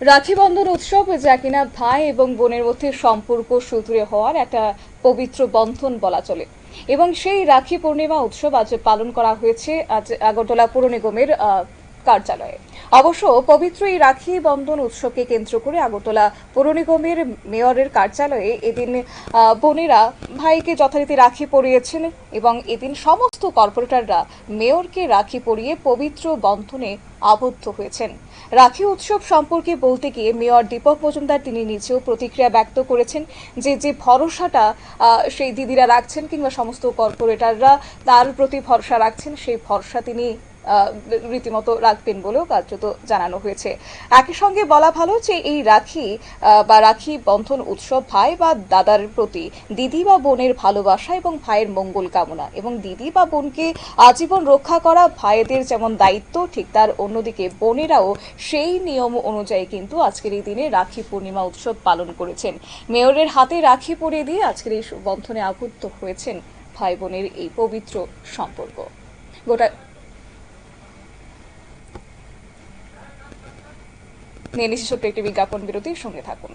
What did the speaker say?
রাখি বন্ধন উৎসব যা কিনা ভাই এবং বোনের মধ্যে সম্পর্ক সুদূরে হওয়ার একটা পবিত্র বন্ধন বলা চলে। এবং সেই রাখি পূর্ণিমা উৎসব আজ পালন করা হয়েছে আজ আগরতলা পৌর নিগমের কার্যালয়ে। অবশ্য পবিত্র এই রাখি বন্ধন উৎসবকে কেন্দ্র করে আগরতলা পৌর নিগমের মেয়রের কার্যালয়ে এদিন বোনেরা ভাইকে যথারীতি রাখি পরিয়েছেন এবং এদিন সমস্ত কর্পোরেটররা মেয়রকে রাখি পরিয়ে পবিত্র বন্ধনে আবদ্ধ হয়েছেন। রাখি উৎসব সম্পর্কে বলতে গিয়ে মেয়র দীপক মজুমদার তিনি নিজেও প্রতিক্রিয়া ব্যক্ত করেছেন যে যে ভরসাটা সেই দিদিরা রাখছেন কিংবা সমস্ত কর্পোরেটররা তার প্রতি ভরসা রাখছেন, সেই ভরসা তিনি রীতিমতো রাখবেন বলেও কার্যত জানানো হয়েছে। একই সঙ্গে বলা ভালো যে এই রাখি বা রাখি বন্ধন উৎসব ভাই বা দাদার প্রতি দিদি বা বোনের ভালোবাসা এবং ভাইয়ের মঙ্গল কামনা এবং দিদি বা বোনকে আজীবন রক্ষা করা ভাইদের যেমন দায়িত্ব, ঠিক তার অন্যদিকে বোনেরাও সেই নিয়ম অনুযায়ী কিন্তু আজকের এই দিনে রাখি পূর্ণিমা উৎসব পালন করেছেন। মেয়রের হাতে রাখি পরিয়ে দিয়ে আজকের এই বন্ধনে আবদ্ধ হয়েছেন ভাই বোনের এই পবিত্র সম্পর্ক। গোটা নিয়ে নিচ্ছি একটি বিজ্ঞাপন বিরতির সঙ্গে থাকুন।